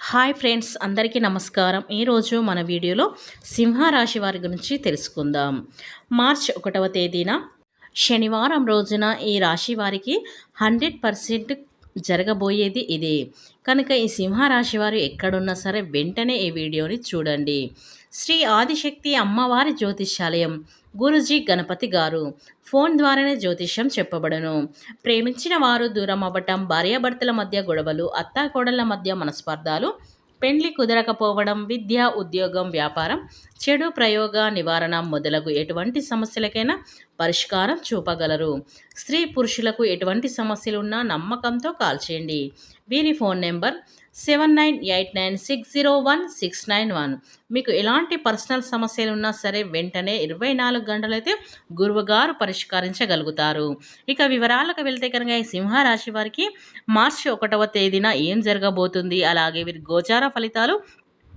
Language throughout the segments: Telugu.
హాయ్ ఫ్రెండ్స్ అందరికీ నమస్కారం. ఈరోజు మన వీడియోలో సింహరాశి వారి గురించి తెలుసుకుందాం. మార్చ్ ఒకటవ తేదీన శనివారం రోజున ఈ రాశి వారికి హండ్రెడ్ పర్సెంట్ జరగబోయేది ఇదే. కనుక ఈ సింహరాశి వారు ఎక్కడున్నా సరే వెంటనే ఈ వీడియోని చూడండి. శ్రీ ఆదిశక్తి అమ్మవారి జ్యోతిష్యాలయం గురుజీ గణపతి గారు. ఫోన్ ద్వారానే జ్యోతిష్యం చెప్పబడను. ప్రేమించిన వారు దూరం అవ్వటం భార్యాభర్తల మధ్య గొడవలు అత్తాకోడళ్ళ మధ్య మనస్పర్ధాలు పెండ్లి కుదరకపోవడం విద్య ఉద్యోగం వ్యాపారం చెడు ప్రయోగ నివారణ మొదలగు ఎటువంటి సమస్యలకైనా పరిష్కారం చూపగలరు. స్త్రీ పురుషులకు ఎటువంటి సమస్యలున్నా నమ్మకంతో కాల్ చేయండి. వీరి phone number seven nine eight nine six zero one six nine one. మీకు ఎలాంటి పర్సనల్ సమస్యలు ఉన్నా సరే వెంటనే ఇరవై నాలుగు గంటలైతే గురువుగారు పరిష్కరించగలుగుతారు. ఇక వివరాలకు వెళ్తే కనుక ఈ సింహరాశి వారికి మార్చి ఒకటవ తేదీన ఏం జరగబోతుంది? అలాగే వీరి గోచార ఫలితాలు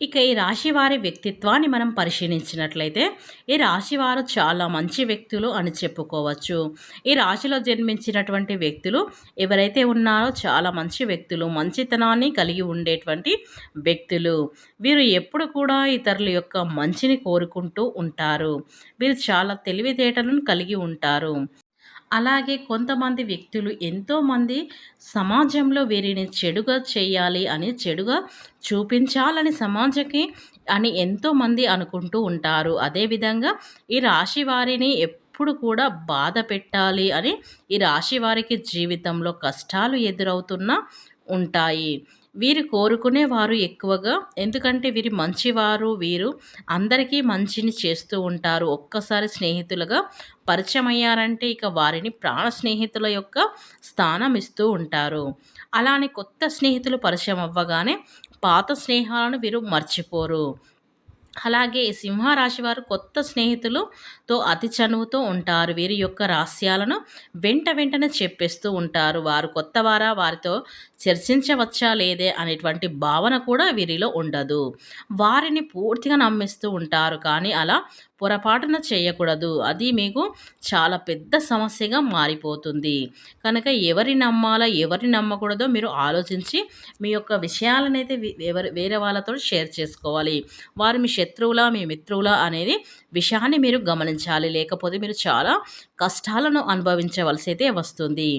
ఇక ఈ రాశి వారి వ్యక్తిత్వాన్ని మనం పరిశీలించినట్లయితే ఈ రాశి వారు చాలా మంచి వ్యక్తులు అని చెప్పుకోవచ్చు. ఈ రాశిలో జన్మించినటువంటి వ్యక్తులు ఎవరైతే ఉన్నారో చాలా మంచి వ్యక్తులు మంచితనాన్ని కలిగి ఉండేటువంటి వ్యక్తులు. వీరు ఎప్పుడు కూడా ఇతరుల యొక్క మంచిని కోరుకుంటూ ఉంటారు. వీరు చాలా తెలివితేటలను కలిగి ఉంటారు. అలాగే కొంతమంది వ్యక్తులు ఎంతోమంది సమాజంలో వీరిని చెడుగా చేయాలి అని చెడుగా చూపించాలని సమాజకి అని ఎంతోమంది అనుకుంటూ ఉంటారు. అదేవిధంగా ఈ రాశి వారిని ఎప్పుడు కూడా బాధ పెట్టాలి అని ఈ రాశి వారికి జీవితంలో కష్టాలు ఎదురవుతున్నా ఉంటాయి. వీరు కోరుకునే వారు ఎక్కువగా. ఎందుకంటే వీరు మంచివారు వీరు అందరికీ మంచిని చేస్తూ ఉంటారు. ఒక్కసారి స్నేహితులుగా పరిచయం అయ్యారంటే ఇక వారిని ప్రాణ స్నేహితుల యొక్క స్థానం ఇస్తూ ఉంటారు. అలానే కొత్త స్నేహితులు పరిచయం అవ్వగానే పాత స్నేహాలను వీరు మర్చిపోరు. అలాగే సింహరాశి వారు కొత్త స్నేహితులతో అతి చనువుతో ఉంటారు. వీరి యొక్క రహస్యాలను వెంట వెంటనే చెప్పేస్తూ ఉంటారు. వారు కొత్త వారా వారితో చర్చించవచ్చా? లేదే? అనేటువంటి భావన కూడా వీరిలో ఉండదు. వారిని పూర్తిగా నమ్మిస్తూ ఉంటారు. కానీ అలా పొరపాటున చేయకూడదు. అది మీకు చాలా పెద్ద సమస్యగా మారిపోతుంది. కనుక ఎవరి నమ్మాలా ఎవరి నమ్మకూడదో మీరు ఆలోచించి మీ యొక్క విషయాలనైతే ఎవరి వేరే వాళ్ళతో షేర్ చేసుకోవాలి. వారు మీ శత్రువులా మీ మిత్రువులా అనేది విషయాన్ని మీరు గమనించాలి. లేకపోతే మీరు చాలా కష్టాలను అనుభవించవలసి అయితే వస్తుంది.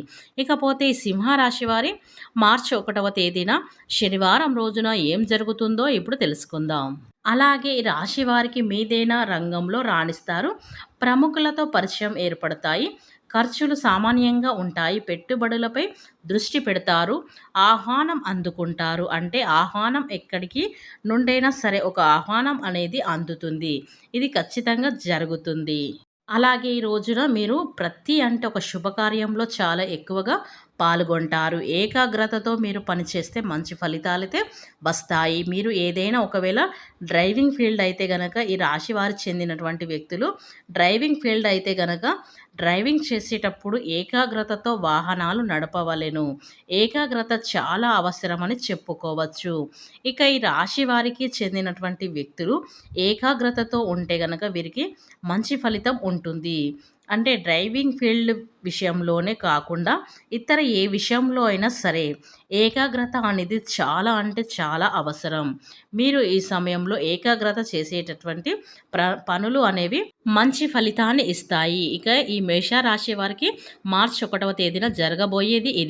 ఇకపోతే ఈ సింహరాశి వారి మార్చి ఒకటవ తేదీన శనివారం రోజున ఏం జరుగుతుందో ఇప్పుడు తెలుసుకుందాం. అలాగే రాశి వారికి మీదైన రంగంలో రాణిస్తారు. ప్రముఖులతో పరిచయం ఏర్పడతాయి. ఖర్చులు సామాన్యంగా ఉంటాయి. పెట్టుబడులపై దృష్టి పెడతారు. ఆహ్వానం అందుకుంటారు. అంటే ఆహ్వానం ఎక్కడికి నుండైనా సరే ఒక ఆహ్వానం అనేది అందుతుంది. ఇది ఖచ్చితంగా జరుగుతుంది. అలాగే ఈ రోజున మీరు ప్రతి అంటే ఒక శుభకార్యంలో చాలా ఎక్కువగా పాల్గొంటారు. ఏకాగ్రతతో మీరు పనిచేస్తే మంచి ఫలితాలైతే వస్తాయి. మీరు ఏదైనా ఒకవేళ డ్రైవింగ్ ఫీల్డ్ అయితే గనక ఈ రాశి వారి చెందినటువంటి వ్యక్తులు డ్రైవింగ్ ఫీల్డ్ అయితే గనక డ్రైవింగ్ చేసేటప్పుడు ఏకాగ్రతతో వాహనాలు నడపవలెను. ఏకాగ్రత చాలా అవసరమని చెప్పుకోవచ్చు. ఇక ఈ రాశి వారికి చెందినటువంటి వ్యక్తులు ఏకాగ్రతతో ఉంటే గనక వీరికి మంచి ఫలితం ఉంటుంది. అంటే డ్రైవింగ్ ఫీల్డ్ విషయంలోనే కాకుండా ఇతర ఏ విషయంలో అయినా సరే ఏకాగ్రత అనేది చాలా అంటే చాలా అవసరం. మీరు ఈ సమయంలో ఏకాగ్రత చేసేటటువంటి ప్ర పనులు అనేవి మంచి ఫలితాన్ని ఇస్తాయి. ఇక ఈ మేషరాశి వారికి మార్చి ఒకటవ తేదీన జరగబోయేది ఇది.